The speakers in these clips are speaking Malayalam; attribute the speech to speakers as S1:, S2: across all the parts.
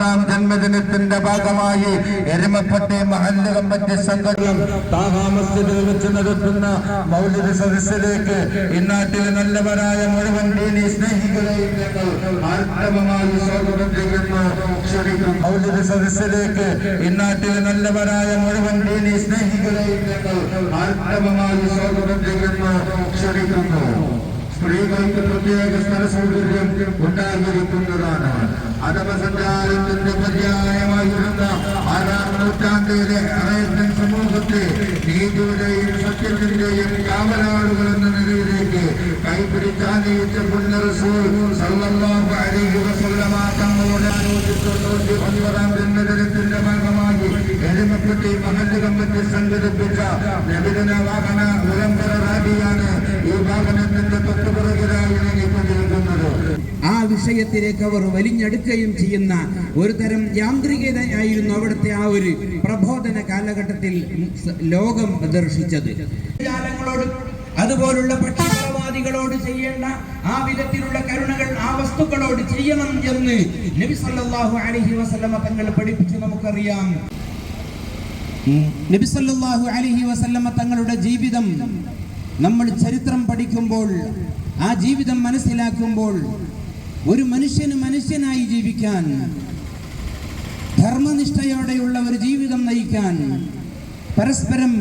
S1: ജന്മദിനത്തിന്റെ ഭാഗമായി എരുമപ്പട്ടി മഹല്ല് കമ്മിറ്റി സംഘടന താഹാ മസ്ജിദിൽ വെച്ച് നടത്തുന്ന മൗലിക സദസ്സിലേക്ക് ഇന്നാട്ടിലെ നല്ലവരായ മുഴുവൻ ദീനി സ്നേഹികളെയും ആർത്തവമായി സദസ്സിലേക്ക് ഇന്നാട്ടിലെ നല്ലവരായ മുഴുവൻ ദീനി സ്നേഹികളെയും ആർത്തവമായി ക്ഷണിക്കുന്നു സ്ത്രീകൾക്ക് പ്രത്യേക സ്ഥല സൗകര്യം ഉണ്ടായിരിക്കുന്നതാണ്. അധമസഞ്ചാരത്തിന്റെ പര്യായമായിരുന്ന ആറാം നൂറ്റാണ്ടിലെ അറേബ്യൻ സമൂഹത്തെ നീതിയുടെയും സത്യത്തിന്റെയും കാവലാളുകൾ എന്ന നിലയിലേക്ക് പുണ്യറസൂൽ സല്ലല്ലാഹു അലൈഹി വസല്ലമ തങ്ങളുടെ ജന്മദിനത്തിന്റെ ഭാഗമായി എരുമപ്പെട്ടി മഹല്ല് കമ്മിറ്റി സംഘടിപ്പിച്ച നബിദിന വാഹന റാലിയാണ് ഈ വാഹനത്തിന്റെ തൊട്ടുപിറകിലായി നീങ്ങിക്കൊണ്ടിരിക്കുന്നത്
S2: ആ വിഷയത്തിലേക്ക് അവർ വലിഞ്ഞെടുക്കുകയും ചെയ്യുന്ന ഒരു തരം യാന്ത്രികതയായിരുന്നു അവിടുത്തെ ആ ഒരു പ്രബോധന കാലഘട്ടത്തിൽ ലോകം ദർശിച്ചത് ജാലങ്ങളോട് അതുപോലുള്ള പക്ഷപാതികളോട് ചെയ്യേണ്ട ആ വിധത്തിലുള്ള കരുണകൾ ആ വസ്തുക്കളോട് ചെയ്യണം എന്ന് നബി സല്ലല്ലാഹു അലൈഹി വസല്ലമ തങ്ങൾ പഠിപ്പിച്ചു നമുക്കറിയാം. നബി സല്ലല്ലാഹു അലൈഹി വസല്ലമ തങ്ങളുടെ ജീവിതം നമ്മൾ ചരിത്രം പഠിക്കുമ്പോൾ ആ ജീവിതം മനസ്സിലാക്കുമ്പോൾ ഒരു മനുഷ്യന് മനുഷ്യനായി ജീവിക്കാൻ ധർമ്മനിഷ്ഠയോടെയുള്ള ഒരു ജീവിതം നയിക്കാൻ പരസ്പരം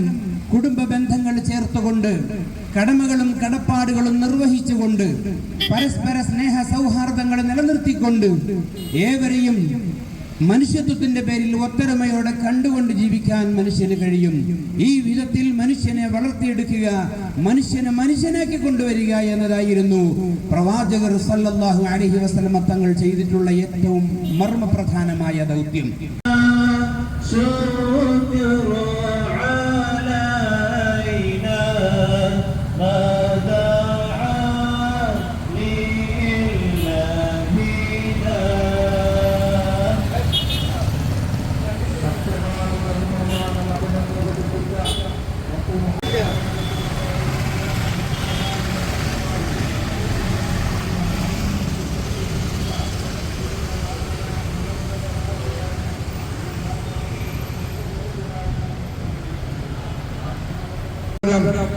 S2: കുടുംബ ബന്ധങ്ങൾ ചേർത്തുകൊണ്ട് കടമകളും കടപ്പാടുകളും നിർവഹിച്ചുകൊണ്ട് പരസ്പര സ്നേഹ സൗഹാർദ്ദങ്ങൾ നിലനിർത്തിക്കൊണ്ട് ഏവരെയും മനുഷ്യത്വത്തിന്റെ പേരിൽ ഒത്തൊരുമയോടെ കണ്ടുകൊണ്ട് ജീവിക്കാൻ മനുഷ്യന് കഴിയും. ഈ വിധത്തിൽ മനുഷ്യനെ വളർത്തിയെടുക്കുക മനുഷ്യനെ മനുഷ്യനാക്കി കൊണ്ടുവരിക എന്നതായിരുന്നു പ്രവാചകർ സല്ലല്ലാഹു അലഹി വസ്ലമ തങ്ങൾ ചെയ്തിട്ടുള്ള ഏറ്റവും മർമ്മപ്രധാനമായ ദൗത്യം.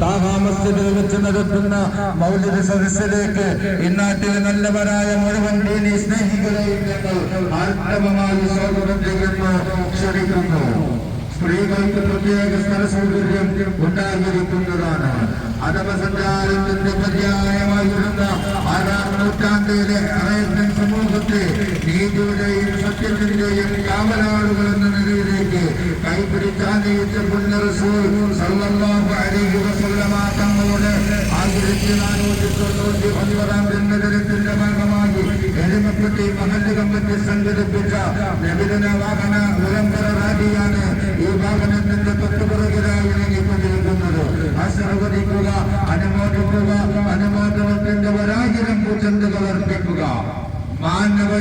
S1: താഹാ മസ്ജിദിൽ വെച്ച് നടത്തുന്ന മൗലിക സദസ്സിലേക്ക് ഇന്നാട്ടിലെ നല്ലവരായ മുഴുവൻ ദീനി സ്നേഹികളെയും ഞങ്ങൾ സ്ത്രീകൾക്ക് പ്രത്യേക സ്ഥല സൗകര്യം ഉണ്ടായിരിക്കുന്നതാണ് അധമസഞ്ചാരത്തിന്റെ പര്യായമായിരുന്ന ആറാം നൂറ്റാണ്ടിലെ അറേബ്യൻ സമൂഹത്തെ നീതിയുടെയും സത്യത്തിന്റെയും കാവലാളുകൾ എന്ന നിലയിലേക്ക് കൈപിടിച്ചാനയിച്ച പുണ്യറസൂൽ സല്ലല്ലാഹു അലൈഹി വസല്ലമ തങ്ങളുടെ ആയിരത്തി നാനൂറ്റി തൊണ്ണൂറ്റി ഒൻപതാം ജന്മദിനത്തിന്റെ ഭാഗമായി എരുമപ്പെട്ടി മഹല്ല് കമ്മിറ്റി സംഘടിപ്പിച്ച നബിദിന വാഹന വിളംബര റാലിയാണ് ഈ വാഹനത്തിന്റെ നീങ്ങിക്കൊണ്ടിരിക്കുന്നത് ആശീർവദിക്കുക അനുമോദിക്കുക അനുമോദനത്തിന്റെ ഒരായിരം പൂച്ചെണ്ടുകൾ അർപ്പിക്കുക. മാനവ